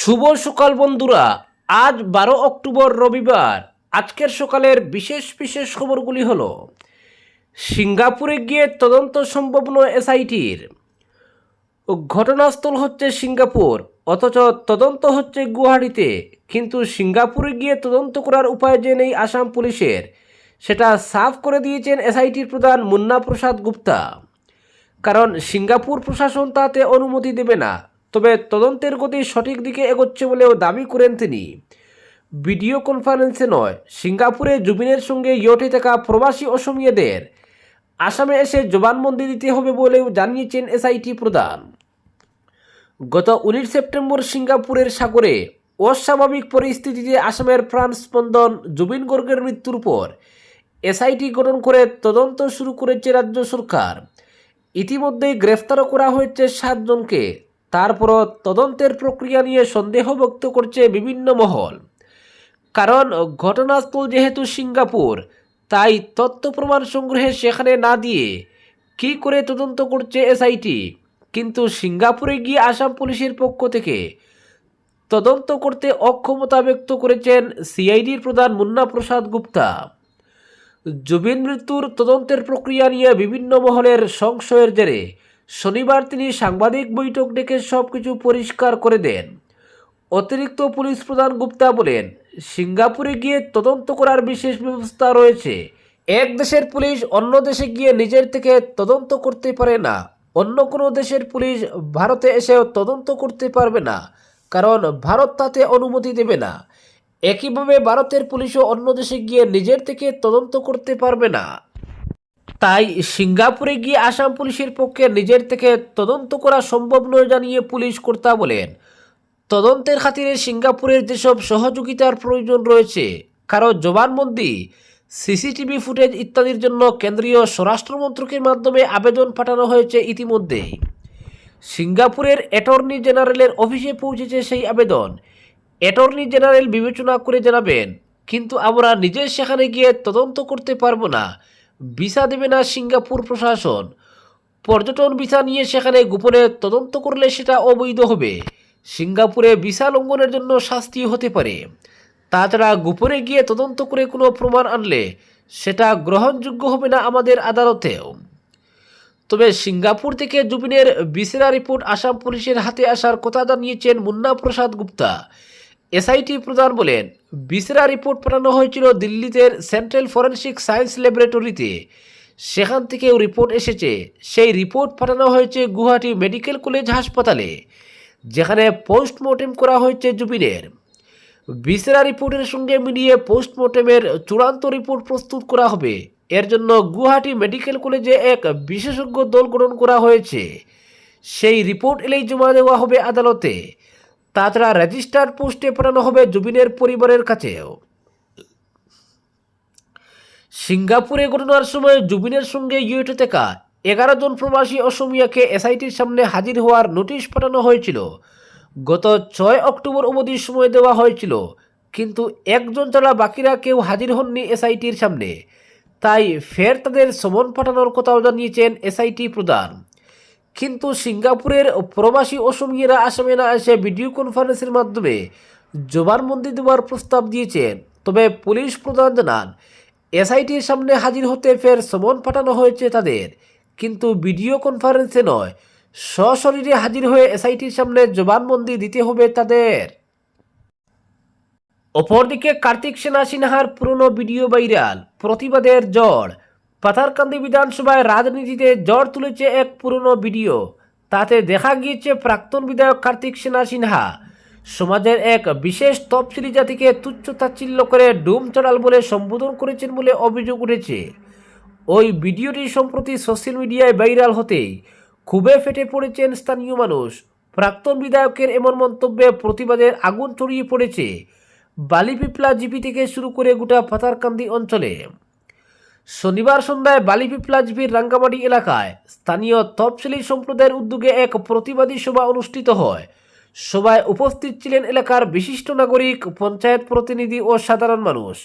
শুভ সকাল বন্ধুরা। আজ বারো অক্টোবর রবিবার। আজকের সকালের বিশেষ বিশেষ খবরগুলি হলো, সিঙ্গাপুরে গিয়ে তদন্ত সম্ভব নয় এসআইটির। ঘটনাস্থল হচ্ছে সিঙ্গাপুর, অথচ তদন্ত হচ্ছে গুয়াহাটিতে। কিন্তু সিঙ্গাপুরে গিয়ে তদন্ত করার উপায় যে নেই আসাম পুলিশের, সেটা সাফ করে দিয়েছেন এসআইটির প্রধান মুন্না প্রসাদ গুপ্তা। কারণ সিঙ্গাপুর প্রশাসন তাতে অনুমতি দেবে না। তবে তদন্তের গতি সঠিক দিকে এগোচ্ছে বলেও দাবি করেন তিনি। ভিডিও কনফারেন্সে নয়, সিঙ্গাপুরে জুবিনের সঙ্গে ইয়টে থাকা প্রবাসী অসমীয়াদের। আসামে এসে জবানবন্দি দিতে হবে বলেও জানিয়েছেন এসআইটি প্রধান। গত উনিশ সেপ্টেম্বর সিঙ্গাপুরের সাগরে অস্বাভাবিক পরিস্থিতিতে আসামের প্রাণ স্পন্দন জুবিন গর্গের মৃত্যুর পর এসআইটি গঠন করে তদন্ত শুরু করেছে রাজ্য সরকার। ইতিমধ্যেই গ্রেফতারও করা হয়েছে সাতজনকে তারপরও তদন্তের প্রক্রিয়া নিয়ে সন্দেহ ব্যক্ত করছে বিভিন্ন মহল। কারণ ঘটনাস্থল যেহেতু সিঙ্গাপুর, তাই তথ্য প্রমাণ সংগ্রহে সেখানে না দিয়ে কী করে তদন্ত করছে এসআইটি কিন্তু সিঙ্গাপুরে গিয়ে আসাম পুলিশের পক্ষ থেকে তদন্ত করতে অক্ষমতা ব্যক্ত করেছেন সিআইডির প্রধান মুন্না প্রসাদ গুপ্তা। জুবিন মৃত্যুর তদন্তের প্রক্রিয়া নিয়ে বিভিন্ন মহলের সংশয়ের জেরে শনিবার তিনি সাংবাদিক বৈঠক ডেকে সব কিছু পরিষ্কার করে দেন। অতিরিক্ত পুলিশ প্রধান গুপ্তা বলেন, সিঙ্গাপুরে গিয়ে তদন্ত করার বিশেষ ব্যবস্থা রয়েছে। এক দেশের পুলিশ অন্য দেশে গিয়ে নিজের থেকে তদন্ত করতে পারে না। অন্য কোনো দেশের পুলিশ ভারতে এসেও তদন্ত করতে পারবে না, কারণ ভারত তাতে অনুমতি দেবে না। একইভাবে ভারতের পুলিশও অন্য দেশে গিয়ে নিজের থেকে তদন্ত করতে পারবে না। তাই সিঙ্গাপুরে গিয়ে আসাম পুলিশের পক্ষে নিজের থেকে তদন্ত করা সম্ভব নয় জানিয়ে পুলিশ কর্তা বলেন। তদন্তের খাতিরে সিঙ্গাপুরের যেসব সহযোগিতার প্রয়োজন রয়েছে, কারও জবানবন্দি, সিসিটিভি ফুটেজ ইত্যাদির জন্য কেন্দ্রীয় স্বরাষ্ট্রমন্ত্রকের মাধ্যমে আবেদন পাঠানো হয়েছে ইতিমধ্যেই। সিঙ্গাপুরের অ্যাটর্নি জেনারেলের অফিসে পৌঁছেছে সেই আবেদন। অ্যাটর্নি জেনারেল বিবেচনা করে জানাবেন, কিন্তু আমরা নিজে সেখানে গিয়ে তদন্ত করতে পারব না। ভিসা দেবে না সিঙ্গাপুর প্রশাসন। পর্যটন ভিসা নিয়ে সেখানে গোপনে তদন্ত করলে সেটা অবৈধ হবে। সিঙ্গাপুরে ভিসা লঙ্ঘনের জন্য শাস্তি হতে পারে। তাছাড়া গোপনে গিয়ে তদন্ত করে কোনো প্রমাণ আনলে সেটা গ্রহণযোগ্য হবে না আমাদের আদালতেও। তবে সিঙ্গাপুর থেকে জুবিনের বিসেরা রিপোর্ট আসাম পুলিশের হাতে আসার কথা জানিয়েছেন মুন্না প্রসাদ গুপ্তা। এসআইটি প্রধান বলেন, বিসেরা রিপোর্ট পাঠানো হয়েছিল দিল্লিতে সেন্ট্রাল ফরেনসিক সায়েন্স ল্যাবরেটরিতে। সেখান থেকেও রিপোর্ট এসেছে, সেই রিপোর্ট পাঠানো হয়েছে গুয়াহাটি মেডিকেল কলেজ হাসপাতালে, যেখানে পোস্টমর্টেম করা হয়েছে জুবিনের। বিসেরা রিপোর্টের সঙ্গে মিলিয়ে পোস্টমর্টেমের চূড়ান্ত রিপোর্ট প্রস্তুত করা হবে। এর জন্য গুয়াহাটি মেডিকেল কলেজে এক বিশেষজ্ঞ দল গঠন করা হয়েছে। সেই রিপোর্ট এলেই জমা দেওয়া হবে আদালতে। তাছাড়া রেজিস্টার্ড পোস্টে পাঠানো হবে জুবিনের পরিবারের কাছেও। সিঙ্গাপুরে ঘটনার সময় জুবিনের সঙ্গে ইউএটে থাকা এগারো জন প্রবাসী অসমিয়াকে এসআইটির সামনে হাজির হওয়ার নোটিশ পাঠানো হয়েছিল। গত ছয় অক্টোবর অবধি সময় দেওয়া হয়েছিল, কিন্তু একজন ছাড়া বাকিরা কেউ হাজির হননি এসআইটির সামনে। তাই ফের তাদের সমন পাঠানোর কথাও জানিয়েছেন এসআইটি প্রধান। কিন্তু সিঙ্গাপুরের প্রবাসী অসমীয়রা আসামে না এসে ভিডিও কনফারেন্সের মাধ্যমে জবানবন্দি দেওয়ার প্রস্তাব দিয়েছেন। তবে পুলিশ প্রধান জানান, এসআইটির সামনে হাজির হতে ফের সমন পাঠানো হয়েছে তাদের। কিন্তু ভিডিও কনফারেন্সে নয়, সশরীরে হাজির হয়ে এসআইটির সামনে জবানবন্দি দিতে হবে তাদের। অপরদিকে কার্তিক সেনা সিনহার পুরনো ভিডিও ভাইরাল, প্রতিবাদের জ্বর পাথারকান্দি বিধানসভায় রাজনীতিতে জ্বর তুলেছে এক পুরনো ভিডিও তাতে দেখা গিয়েছে প্রাক্তন বিধায়ক কার্তিক সেনা সিনহা। সমাজের এক বিশেষ তফসিলি জাতিকে তুচ্ছ তাচ্ছিল্য করে ডুম চড়াল বলে সম্বোধন করেছেন বলে অভিযোগ উঠেছে। ওই ভিডিওটি সম্প্রতি সোশ্যাল মিডিয়ায় ভাইরাল হতেই খুবই ফেটে পড়েছেন স্থানীয় মানুষ। প্রাক্তন বিধায়কের এমন মন্তব্যে প্রতিবাদের আগুন ছড়িয়ে পড়েছে। বালিপিপলা জিপি থেকে শুরু করে গোটা পাতারকান্দি অঞ্চলে। শনিবার সন্ধ্যায় বালিপিপলা জিপির রাঙ্গামাটি এলাকায় স্থানীয় তফসিলি সম্প্রদায়ের উদ্যোগে এক প্রতিবাদী সভা অনুষ্ঠিত হয়। সভায় উপস্থিত ছিলেন এলাকার বিশিষ্ট নাগরিক, পঞ্চায়েত প্রতিনিধি ও সাধারণ মানুষ।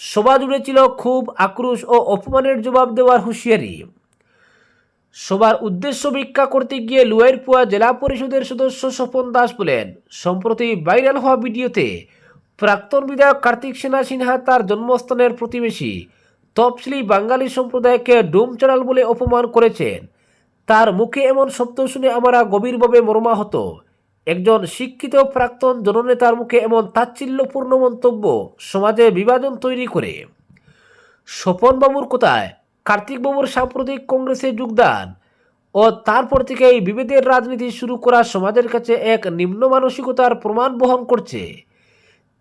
সভা জুড়ে ছিল খুব আক্রোশ ও অপমানের জবাব দেওয়ার হুঁশিয়ারি। সবার উদ্দেশ্য ভিক্ষা করতে গিয়ে লুয়াইরপুয়া জেলা পরিষদের সদস্য স্বপন দাস বলেন, সম্প্রতি ভাইরাল হওয়া ভিডিওতে প্রাক্তন বিধায়ক কার্তিক সেনা সিনহা তার জন্মস্থানের প্রতিবেশী। তফসিলি বাঙালি সম্প্রদায়কে ডুম চড়াল বলে অপমান করেছেন। তার মুখে এমন শব্দ শুনে আমরা গভীরভাবে মর্মাহত। একজন শিক্ষিত প্রাক্তন জননেতার মুখে এমন তাচ্ছিল্যপূর্ণ মন্তব্য সমাজে বিভাজন তৈরি করে। স্বপনবাবুর কোথায়? কার্তিকবাবুর সাম্প্রতিক কংগ্রেসে যোগদান। ও তারপর থেকে এই বিভেদের রাজনীতি শুরু করা সমাজের কাছে এক নিম্ন মানসিকতার প্রমাণ বহন করছে।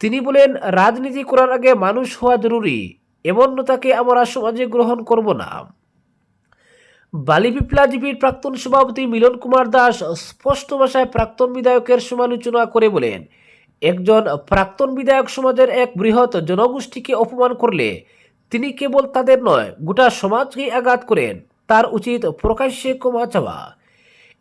তিনি বলেন, রাজনীতি করার আগে মানুষ হওয়া জরুরি। এমন নেতাকে আমরা সমাজে গ্রহণ করব না। বালি বিপ্লাজীবীর প্রাক্তন সভাপতি মিলন কুমার দাস স্পষ্ট ভাষায় প্রাক্তন বিধায়কের সমালোচনা করে বলেন, একজন প্রাক্তন বিধায়ক সমাজের এক বৃহৎ জনগোষ্ঠীকে অপমান করলে তিনি কেবল তাদের নয়, গোটা সমাজকেই আঘাত করেন। তার উচিত প্রকাশ্যে ক্ষমা চাওয়া।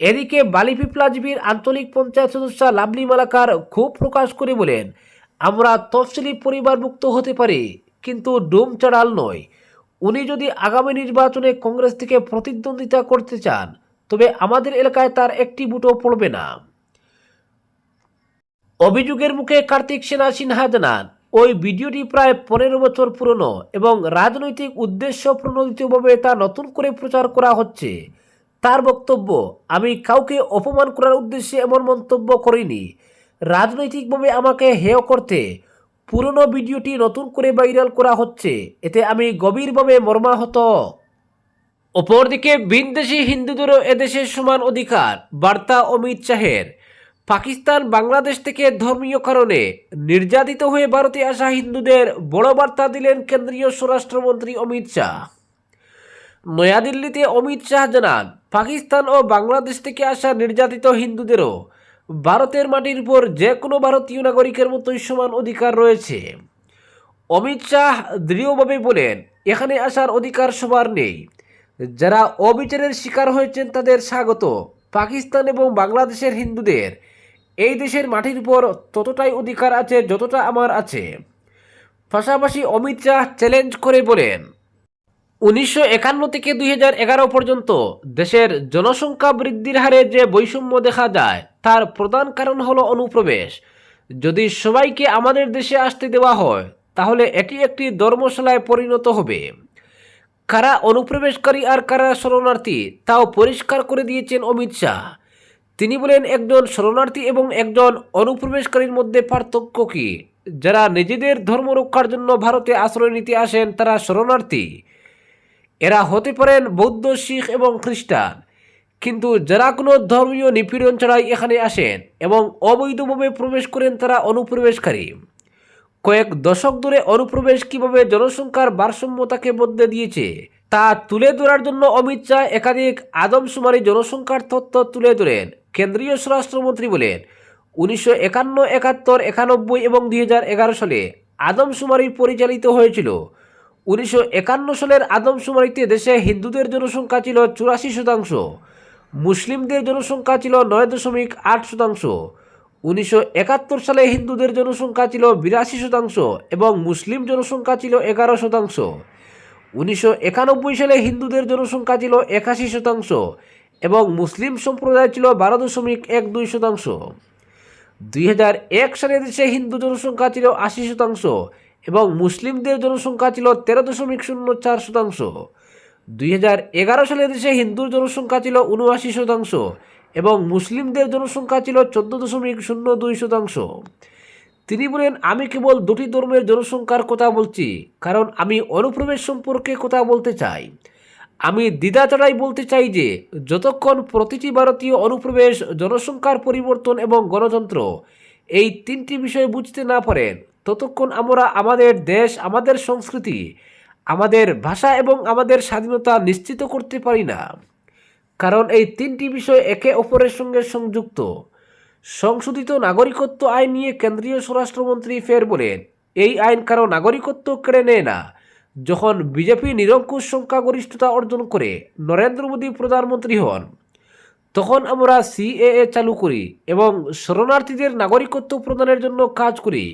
এদিকে বালি পিপলাজীবীর আঞ্চলিক পঞ্চায়েত সদস্য লাভলি মালাকার ক্ষোভ প্রকাশ করে বলেন, আমরা তফসিলি পরিবারভুক্ত হতে পারি। কিন্তু ডুম চড়াল নয়। উনি যদি আগামী নির্বাচনে কংগ্রেস থেকে প্রতিদ্বন্দ্বিতা করতে চান, তবে আমাদের এলাকায় তার একটি বুটও পড়বে না। অভিযোগের মুখে কার্তিক সেনা সিনহা জানান, ওই ভিডিওটি প্রায় পনেরো বছর পুরনো এবং রাজনৈতিক উদ্দেশ্য প্রণোদিতভাবে তা নতুন করে প্রচার করা হচ্ছে। তার বক্তব্য, আমি কাউকে অপমান করার উদ্দেশ্যে এমন মন্তব্য করিনি। রাজনৈতিকভাবে আমাকে হেয় করতে পুরনো ভিডিওটি নতুন করে ভাইরাল করা হচ্ছে। এতে আমি গভীরভাবে মর্মাহত। অপরদিকে বিনদেশি হিন্দুদেরও এদেশের সমান অধিকার, বার্তা অমিত শাহের। পাকিস্তান বাংলাদেশ থেকে ধর্মীয় কারণে নির্যাতিত হয়ে ভারতে আসা হিন্দুদের বড় বার্তা দিলেন কেন্দ্রীয় স্বরাষ্ট্রমন্ত্রী অমিত শাহ। নয়াদিল্লিতে অমিত শাহ জানান, পাকিস্তান ও বাংলাদেশ থেকে আসা নির্যাতিত হিন্দুদেরও ভারতের মাটির উপর যে কোনো ভারতীয় নাগরিকের মতোই সমান অধিকার রয়েছে। অমিত শাহ দৃঢ়ভাবে বলেন, এখানে আসার অধিকার সবার নেই। যারা অবিচারের শিকার হয়েছেন তাদের স্বাগত। পাকিস্তান এবং বাংলাদেশের হিন্দুদের এই দেশের মাটির উপর ততটাই অধিকার আছে যতটা আমার আছে। পাশাপাশি অমিত শাহ চ্যালেঞ্জ করে বলেন, উনিশশো একান্ন থেকে দুই পর্যন্ত দেশের জনসংখ্যা বৃদ্ধির হারে যে বৈষম্য দেখা যায় তার প্রধান কারণ হলো অনুপ্রবেশ। যদি সবাইকে আমাদের দেশে আসতে দেওয়া হয়, তাহলে এটি একটি ধর্মশালায় পরিণত হবে। কারা অনুপ্রবেশকারী আর কারা শরণার্থী, তাও পরিষ্কার করে দিয়েছেন অমিত শাহ। তিনি বলেন, একজন শরণার্থী এবং একজন অনুপ্রবেশকারীর মধ্যে পার্থক্য কী? যারা নিজেদের ধর্ম রক্ষার জন্য ভারতে আশ্রয় নিতে আসেন, তারা শরণার্থী। এরা হতে পারেন বৌদ্ধ, শিখ এবং খ্রিস্টান। কিন্তু যারা কোনো ধর্মীয় নিপীড়ন ছাড়াই এখানে আসেন এবং অবৈধভাবে প্রবেশ করেন তারা অনুপ্রবেশকারী। কয়েক দশক ধরে অনুপ্রবেশ কীভাবে জনসংখ্যার ভারসাম্যতাকে বদলে দিয়েছে, তা তুলে ধরার জন্য অমিত শাহ একাধিক আদমশুমারি জনসংখ্যার তথ্য তুলে ধরেন, কেন্দ্রীয় স্বরাষ্ট্রমন্ত্রী বলেন, উনিশশো একান্ন, একাত্তর, একানব্বই এবং দুই এগারো সালে আদমশুমারি পরিচালিত হয়েছিল। উনিশশো একান্ন সালের আদমশুমারিতে দেশে হিন্দুদের জনসংখ্যা ছিল চুরাশি শতাংশ। মুসলিমদের জনসংখ্যা ছিল নয় দশমিক আট শতাংশ। উনিশশো একাত্তর সালে হিন্দুদের জনসংখ্যা ছিল বিরাশি শতাংশ এবং মুসলিম জনসংখ্যা ছিল এগারো শতাংশ। উনিশশো একানব্বই সালে হিন্দুদের জনসংখ্যা ছিল একাশি শতাংশ এবং মুসলিম সম্প্রদায় ছিল বারো দশমিক এক দুই শতাংশ। দুই হাজার এক সালে দেশে হিন্দু জনসংখ্যা ছিল আশি শতাংশ এবং মুসলিমদের জনসংখ্যা ছিল তেরো দশমিক শূন্য চার শতাংশ। দুই হাজার এগারো সালে দেশে হিন্দুর জনসংখ্যা ছিল উনআশি শতাংশ এবং মুসলিমদের জনসংখ্যা ছিল চোদ্দ দশমিক শূন্য দুই শতাংশ। তিনি বলেন, আমি কেবল দুটি ধর্মের জনসংখ্যার কথা বলছি, কারণ আমি অনুপ্রবেশ সম্পর্কে কথা বলতে চাই। আমি দ্বিধা ছাড়াই বলতে চাই যে, যতক্ষণ প্রতিটি ভারতীয় অনুপ্রবেশ, জনসংখ্যার পরিবর্তন এবং গণতন্ত্র এই তিনটি বিষয় বুঝতে না পারেন, ততক্ষণ আমরা আমাদের দেশ, আমাদের সংস্কৃতি আমাদের ভাষা এবং আমাদের স্বাধীনতা নিশ্চিত করতে পারি না। কারণ এই তিনটি বিষয় একে অপরের সঙ্গে সংযুক্ত। সংশোধিত নাগরিকত্ব আইন নিয়ে কেন্দ্রীয় স্বরাষ্ট্রমন্ত্রী ফের বলেন, এই আইন কারও নাগরিকত্ব কেড়ে নেয় না। যখন বিজেপি নিরঙ্কুশ সংখ্যাগরিষ্ঠতা অর্জন করে নরেন্দ্র মোদী প্রধানমন্ত্রী হন, তখন আমরা সিএএ চালু করি এবং শরণার্থীদের নাগরিকত্ব প্রদানের জন্য কাজ করি।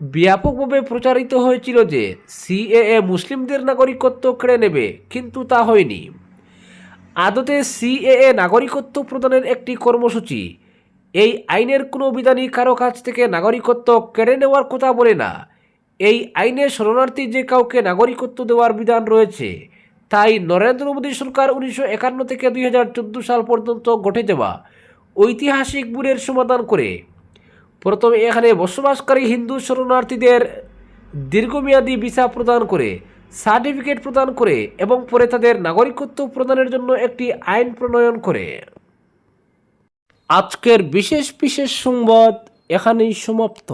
ব্যাপকভাবে প্রচারিত হয়েছিল যে সিএএ মুসলিমদের নাগরিকত্ব কেড়ে নেবে, কিন্তু তা হয়নি। আদতে সিএএ নাগরিকত্ব প্রদানের একটি কর্মসূচি। এই আইনের কোনো বিধানই কারও কাছ থেকে নাগরিকত্ব কেড়ে নেওয়ার কথা বলে না। এই আইনে শরণার্থী যে কাউকে নাগরিকত্ব দেওয়ার বিধান রয়েছে, তাই নরেন্দ্র মোদী সরকার উনিশশো একান্ন থেকে দুই হাজার চোদ্দ সাল পর্যন্ত ঘটে যাওয়া ঐতিহাসিক ভুলের সমাধান করে প্রথমে এখানে বসবাসকারী হিন্দু শরণার্থীদের দীর্ঘমেয়াদী ভিসা প্রদান করে, সার্টিফিকেট প্রদান করে এবং পরে তাদের নাগরিকত্ব প্রদানের জন্য একটি আইন প্রণয়ন করে। আজকের বিশেষ বিশেষ সংবাদ এখানেই সমাপ্ত।